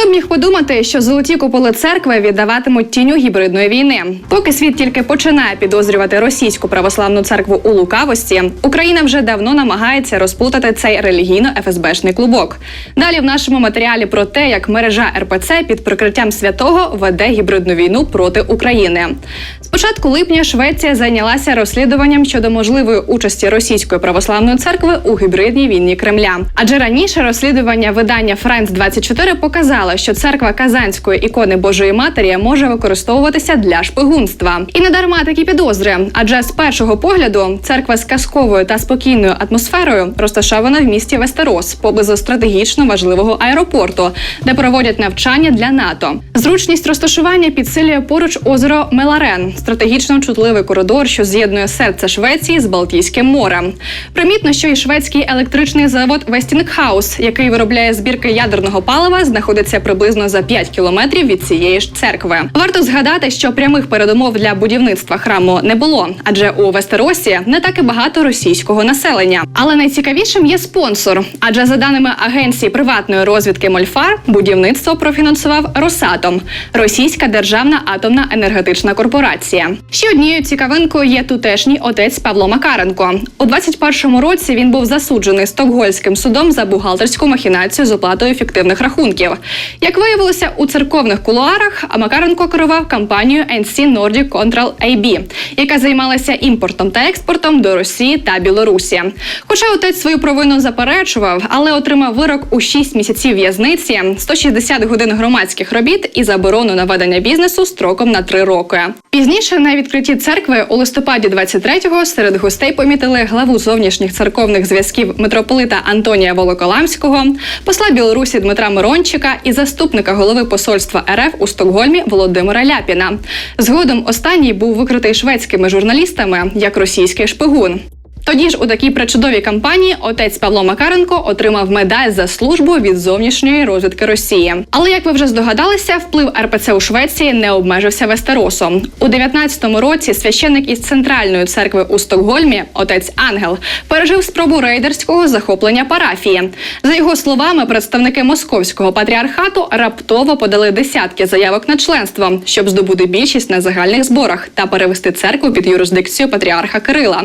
Хто міг подумати, що золоті куполи церкви віддаватимуть тіню гібридної війни? Поки світ тільки починає підозрювати російську православну церкву у лукавості, Україна вже давно намагається розплутати цей релігійно-ФСБшний клубок. Далі в нашому матеріалі про те, як мережа РПЦ під прикриттям святого веде гібридну війну проти України. Спочатку липня Швеція зайнялася розслідуванням щодо можливої участі російської православної церкви у гібридній війні Кремля. Адже раніше розслідування видання France 24 показало, що церква Казанської ікони Божої Матері може використовуватися для шпигунства. І не дарма такі підозри, адже з першого погляду церква з казковою та спокійною атмосферою розташована в місті Вестерос поблизу стратегічно важливого аеропорту, де проводять навчання для НАТО. Зручність розташування підсилює поруч озеро Меларен, стратегічно чутливий коридор, що з'єднує серце Швеції з Балтійським морем. Примітно, що і шведський електричний завод Вестінгхаус, який виробляє збірки ядерного палива, знаходиться приблизно за 5 кілометрів від цієї ж церкви. Варто згадати, що прямих передумов для будівництва храму не було, адже у Вестеросі не так і багато російського населення. Але найцікавішим є спонсор. Адже за даними агенції приватної розвідки Мольфар, будівництво профінансував Росатом, російська державна атомна енергетична корпорація. Ще однією цікавинкою є тутешній отець Павло Макаренко. У 21-му році він був засуджений стокгольським судом за бухгалтерську махінацію з оплатою фіктивних рахунків. Як виявилося у церковних кулуарах, а Макаренко керував кампанією NC Nordic Control AB, яка займалася імпортом та експортом до Росії та Білорусі. Хоча отець свою провину заперечував, але отримав вирок у 6 місяців в'язниці, 160 годин громадських робіт і заборону на ведення бізнесу строком на 3 роки. Пізніше на відкритті церкви у листопаді 23-го серед гостей помітили главу зовнішніх церковних зв'язків митрополита Антонія Волоколамського, посла Білорусі Дмитра Мирончика і заступника голови посольства РФ у Стокгольмі Володимира Ляпіна. Згодом останній був викритий шведськими журналістами як російський шпигун. Тоді ж у такій причудовій кампанії отець Павло Макаренко отримав медаль за службу від зовнішньої розвідки Росії. Але як ви вже здогадалися, вплив РПЦ у Швеції не обмежився Вестеросом. У 19-му році священник із центральної церкви у Стокгольмі, отець Ангел, пережив спробу рейдерського захоплення парафії. За його словами, представники московського патріархату раптово подали десятки заявок на членство, щоб здобути більшість на загальних зборах та перевести церкву під юрисдикцію патріарха Кирила.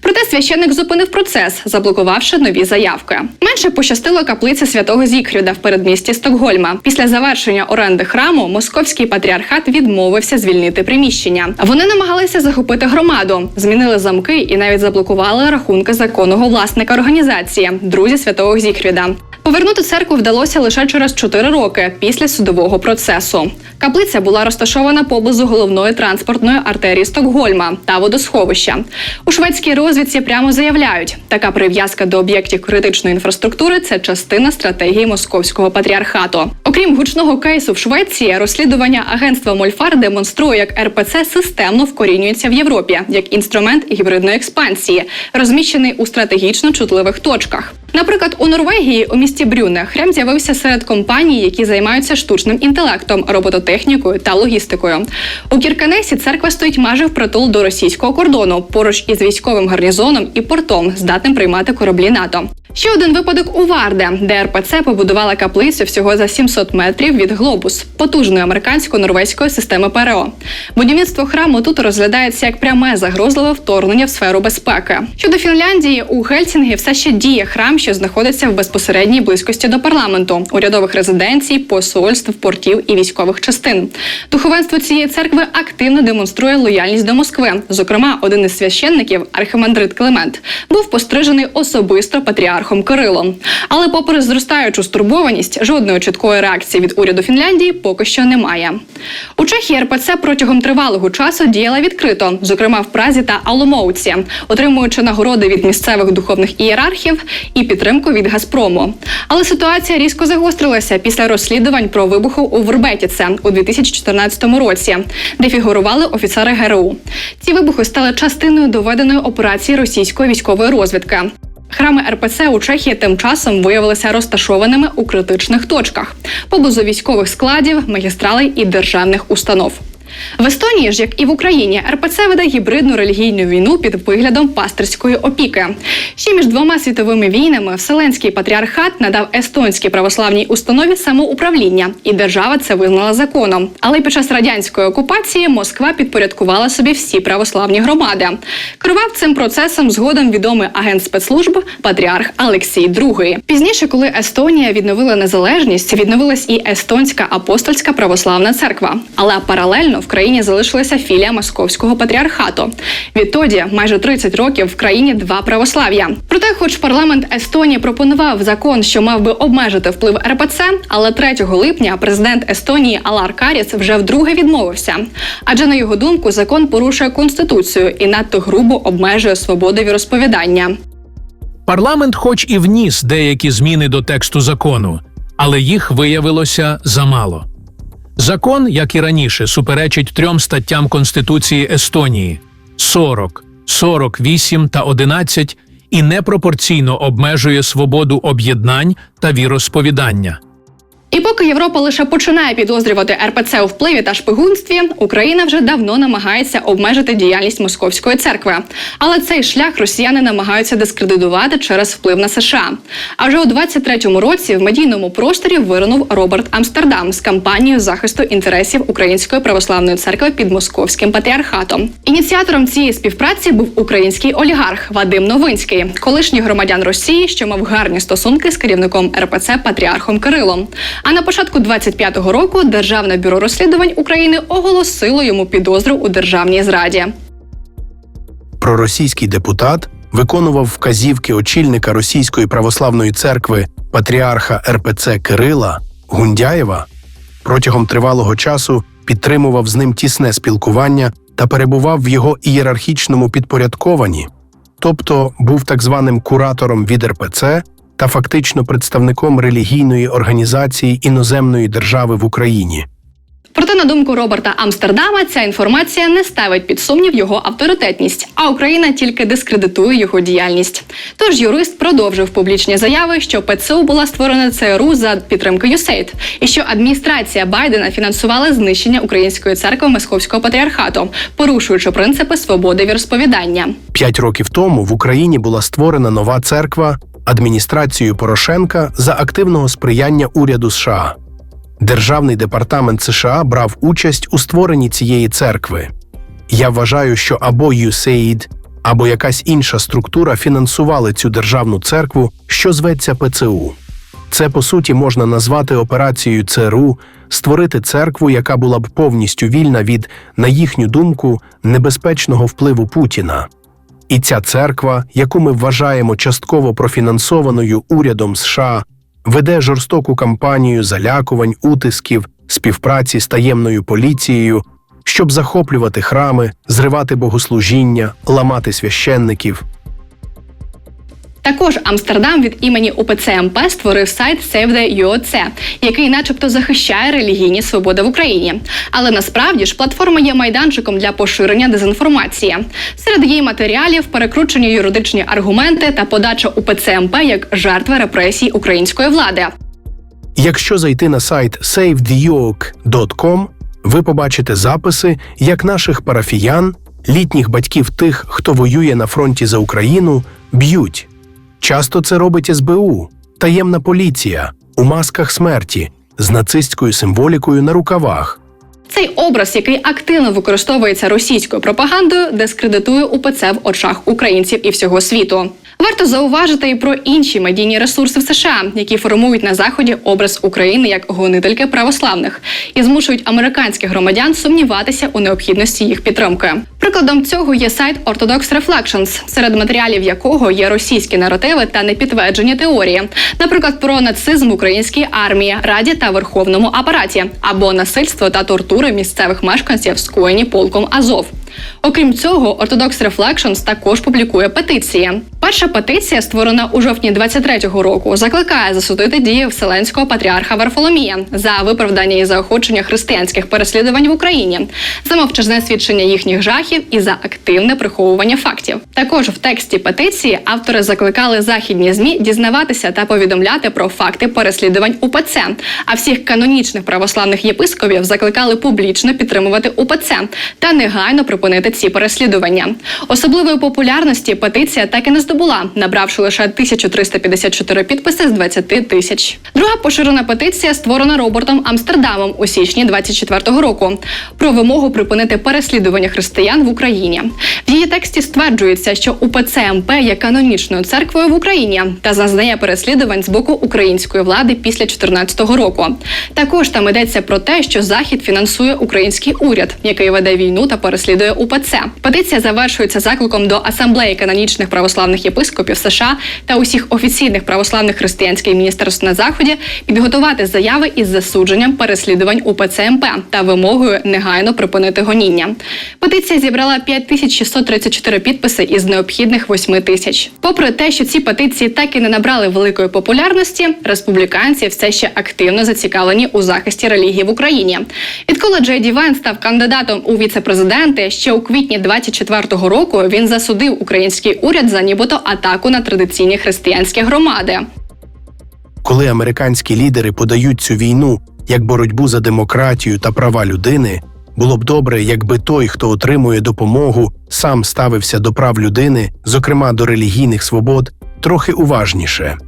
Проте священник зупинив процес, заблокувавши нові заявки. Менше пощастило каплиці святого Зікрюда в передмісті Стокгольма. Після завершення оренди храму московський патріархат відмовився звільнити приміщення. Вони намагалися захопити громаду, змінили замки і навіть заблокували рахунки законного власника організації друзі святого Зікхрюда. Повернути церкву вдалося лише через 4 роки після судового процесу. Каплиця була розташована поблизу головної транспортної артерії Стокгольма та водосховища. У шведській розвідці прямо заявляють, така прив'язка до об'єктів критичної інфраструктури це частина стратегії московського патріархату. Окрім гучного кейсу в Швеції, розслідування агентства Мольфар демонструє, як РПЦ системно вкорінюється в Європі як інструмент гібридної експансії, розміщений у стратегічно чутливих точках. Наприклад, у Норвегії у місті Брюне храм з'явився серед компаній, які займаються штучним інтелектом, робототехнікою та логістикою. У Кірканесі церква стоїть майже впритул до російського кордону, поруч із військовим гарнізоном і портом, здатним приймати кораблі НАТО. Ще один випадок у Варде, де РПЦ побудувала каплицю всього за 700 метрів від глобус потужної американсько-норвезької системи ПРО. Будівництво храму тут розглядається як пряме загрозливе вторгнення в сферу безпеки. Щодо Фінляндії, у Гельсінгі все ще діє храм, що знаходиться в безпосередній близькості до парламенту, урядових резиденцій, посольств, портів і військових частин. Духовенство цієї церкви активно демонструє лояльність до Москви. Зокрема, один із священників, архимандрит Климент, був пострижений особисто патріархом Кирилом. Але, попри зростаючу стурбованість, жодної чіткої реакції від уряду Фінляндії поки що немає. У Чехії РПЦ протягом тривалого часу діяла відкрито, зокрема в Празі та Аломоуці, отримуючи нагороди від місцевих духовних ієрархів і підтримку від Газпрому. Але ситуація різко загострилася після розслідувань про вибуху у Вербетіце у 2014 році, де фігурували офіцери ГРУ. Ці вибухи стали частиною доведеної операції російської військової розвідки. Храми РПЦ у Чехії тим часом виявилися розташованими у критичних точках поблизу військових складів, магістралей і державних установ. В Естонії ж, як і в Україні, РПЦ веде гібридну релігійну війну під виглядом пастирської опіки. Ще між двома світовими війнами Вселенський патріархат надав естонській православній установі самоуправління, і держава це визнала законом. Але під час радянської окупації Москва підпорядкувала собі всі православні громади. Керував цим процесом згодом відомий агент спецслужб патріарх Олексій II. Пізніше, коли Естонія відновила незалежність, відновилась і Естонська апостольська православна церква. Але паралельно в країні залишилася філія московського патріархату. Відтоді майже 30 років в країні два православ'я. Проте, хоч парламент Естонії пропонував закон, що мав би обмежити вплив РПЦ, але 3 липня президент Естонії Алар Каріс вже вдруге відмовився. Адже на його думку закон порушує конституцію і надто грубо обмежує свободу віросповідання. Парламент, хоч і вніс деякі зміни до тексту закону, але їх виявилося замало. Закон, як і раніше, суперечить трьом статтям Конституції Естонії 40, 48 та 11 і непропорційно обмежує свободу об'єднань та віросповідання. І поки Європа лише починає підозрювати РПЦ у впливі та шпигунстві, Україна вже давно намагається обмежити діяльність московської церкви. Але цей шлях росіяни намагаються дискредитувати через вплив на США. А вже у 23-му році в медійному просторі виринув Роберт Амстердам з кампанією захисту інтересів Української православної церкви під московським патріархатом. Ініціатором цієї співпраці був український олігарх Вадим Новинський, колишній громадян Росії, що мав гарні стосунки з керівником РПЦ Патріархом Кирилом. А на початку 25-го року Державне бюро розслідувань України оголосило йому підозру у державній зраді. проросійський депутат виконував вказівки очільника Російської православної церкви патріарха РПЦ Кирила Гундяєва, протягом тривалого часу підтримував з ним тісне спілкування та перебував в його ієрархічному підпорядкованні, тобто був так званим куратором від РПЦ та фактично представником релігійної організації іноземної держави в Україні. Проте, на думку Роберта Амстердама, ця інформація не ставить під сумнів його авторитетність, а Україна тільки дискредитує його діяльність. Тож юрист продовжив публічні заяви, що ПЦУ була створена ЦРУ за підтримки USAID, і що адміністрація Байдена фінансувала знищення української церкви Московського патріархату, порушуючи принципи свободи віросповідання. П'ять років тому в Україні була створена нова церква адміністрацією Порошенка за активного сприяння уряду США. Державний департамент США брав участь у створенні цієї церкви. Я вважаю, що або USAID, або якась інша структура фінансували цю державну церкву, що зветься ПЦУ. Це по суті можна назвати операцією ЦРУ створити церкву, яка була б повністю вільна від, на їхню думку, небезпечного впливу Путіна. І ця церква, яку ми вважаємо частково профінансованою урядом США, веде жорстоку кампанію залякувань, утисків, співпраці з таємною поліцією, щоб захоплювати храми, зривати богослужіння, ламати священників. Також Амстердам від імені УПЦ МП створив сайт Save the UOC, який, начебто, захищає релігійні свободи в Україні. Але насправді ж платформа є майданчиком для поширення дезінформації. Серед її матеріалів перекручені юридичні аргументи та подача УПЦ як жертви репресій української влади. Якщо зайти на сайт savetheyoke.com, ви побачите записи, як наших парафіян, літніх батьків тих, хто воює на фронті за Україну, б'ють. Часто це робить СБУ, таємна поліція у масках смерті з нацистською символікою на рукавах. Цей образ, який активно використовується російською пропагандою, дискредитує УПЦ в очах українців і всього світу. Варто зауважити і про інші медійні ресурси в США, які формують на заході образ України як гонительки православних і змушують американських громадян сумніватися у необхідності їх підтримки. Прикладом цього є сайт Orthodox Reflections, серед матеріалів якого є російські наративи та непідтверджені теорії, наприклад, про нацизм в українській армії, раді та верховному апараті, або насильство та тортури місцевих мешканців, скоєні полком Азов. Окрім цього, Orthodox Reflections також публікує петиції. Перша петиція, створена у жовтні 23-го року, закликає засудити дії вселенського патріарха Варфоломія за виправдання і заохочення християнських переслідувань в Україні, за мовчазне свідчення їхніх жахів і за активне приховування фактів. Також в тексті петиції автори закликали західні змі дізнаватися та повідомляти про факти переслідувань УПЦ. А всіх канонічних православних єпископів закликали публічно підтримувати УПЦ та негайно припинити ці переслідування. Особливої популярності петиція так і не здобула, набравши лише 1354 підписи з 20 тисяч. Друга поширена петиція створена Робертом Амстердамом у січні 24-го року про вимогу припинити переслідування християн в Україні. В її тексті стверджується, що УПЦ МП є канонічною церквою в Україні та зазнає переслідувань з боку української влади після 2014 року. Також там йдеться про те, що захід фінансує український уряд, який веде війну та переслідує УПЦ. Петиція завершується закликом до асамблеї канонічних православних єпископів США та усіх офіційних православних християнських міністерств на заході підготувати заяви із засудженням переслідувань УПЦ МП та вимогою негайно припинити гоніння. Петиція зібрала 5634 підписи із необхідних 8 тисяч. Попри те, що ці петиції так і не набрали великої популярності, республіканці все ще активно зацікавлені у захисті релігії в Україні. Відколи Джей Ді Вайн став кандидатом у віце-президенти, ще у квітні 24-го року він засудив український уряд за нібито атаку на традиційні християнські громади. Коли американські лідери подають цю війну як боротьбу за демократію та права людини, було б добре, якби той, хто отримує допомогу, сам ставився до прав людини, зокрема до релігійних свобод, трохи уважніше.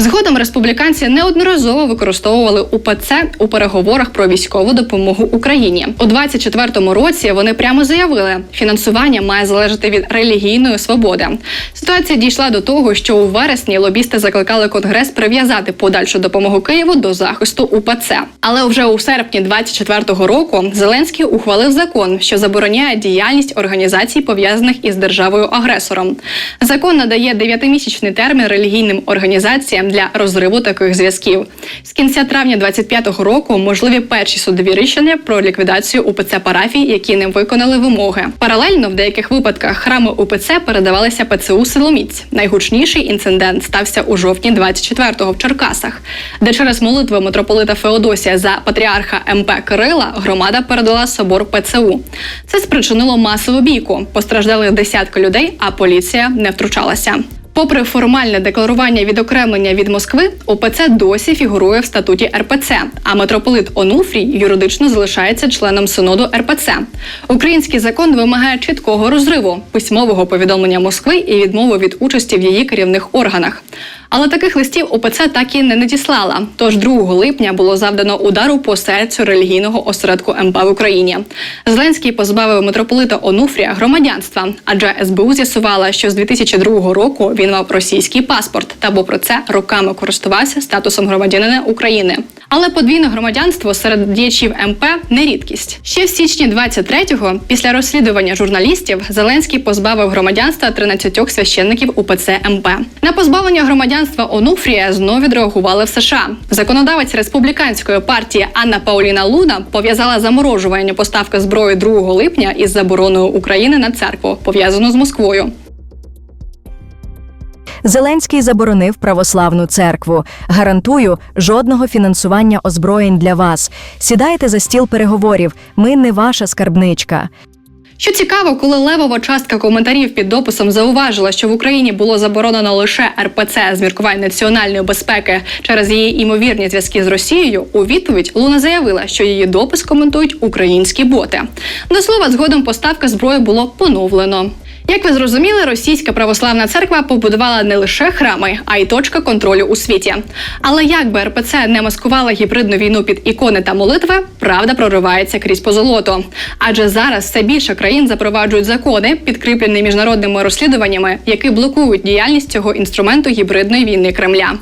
Згодом республіканці неодноразово використовували УПЦ у переговорах про військову допомогу Україні. У 24-му році вони прямо заявили, фінансування має залежати від релігійної свободи. Ситуація дійшла до того, що у вересні лобісти закликали Конгрес прив'язати подальшу допомогу Києву до захисту УПЦ. Але вже у серпні 24-го року Зеленський ухвалив закон, що забороняє діяльність організацій, пов'язаних із державою-агресором. Закон надає дев'ятимісячний термін релігійним організаціям для розриву таких зв'язків. З кінця травня 25-го року можливі перші судові рішення про ліквідацію УПЦ парафій, які не виконали вимоги. Паралельно в деяких випадках храми УПЦ передавалися ПЦУ Силоміць. Найгучніший інцидент стався у жовтні 24-го в Черкасах, де через молитви митрополита Феодосія за патріарха МП Кирила громада передала собор ПЦУ. Це спричинило масову бійку. Постраждали десятки людей, а поліція не втручалася. Попри формальне декларування відокремлення від Москви, ОПЦ досі фігурує в статуті РПЦ, а митрополит Онуфрій юридично залишається членом синоду РПЦ. Український закон вимагає чіткого розриву, письмового повідомлення Москви і відмови від участі в її керівних органах. Але таких листів ОПЦ так і не надіслала. Тож 2 липня було завдано удару по серцю релігійного осередку МП в Україні. Зеленський позбавив митрополита Онуфрія громадянства, адже СБУ з'ясувала, що з 2002 року він мав російський паспорт та попри це роками користувався статусом громадянина України. Але подвійне громадянство серед діячів МП не рідкість. Ще в січні 23-го, після розслідування журналістів, Зеленський позбавив громадянства 13 священників УПЦ МП. На позбавлення громадянства Онуфрія знов відреагували в США. Законодавець республіканської партії Анна Пауліна Луна пов'язала заморожування поставки зброї 2 липня із забороною України на церкву, пов'язану з Москвою. Зеленський заборонив православну церкву. Гарантую, жодного фінансування озброєнь для вас. Сідайте за стіл переговорів. Ми не ваша скарбничка. Що цікаво, коли левова частка коментарів під дописом зауважила, що в Україні було заборонено лише РПЦ з міркувань національної безпеки через її імовірні зв'язки з Росією, у відповідь Луна заявила, що її допис коментують українські боти. До слова, згодом поставка зброї було поновлено. Як ви зрозуміли, російська православна церква побудувала не лише храми, а й точка контролю у світі. Але як би РПЦ не маскувала гібридну війну під ікони та молитви, правда проривається крізь позолото. Адже зараз все більше країн запроваджують закони, підкріплені міжнародними розслідуваннями, які блокують діяльність цього інструменту гібридної війни Кремля.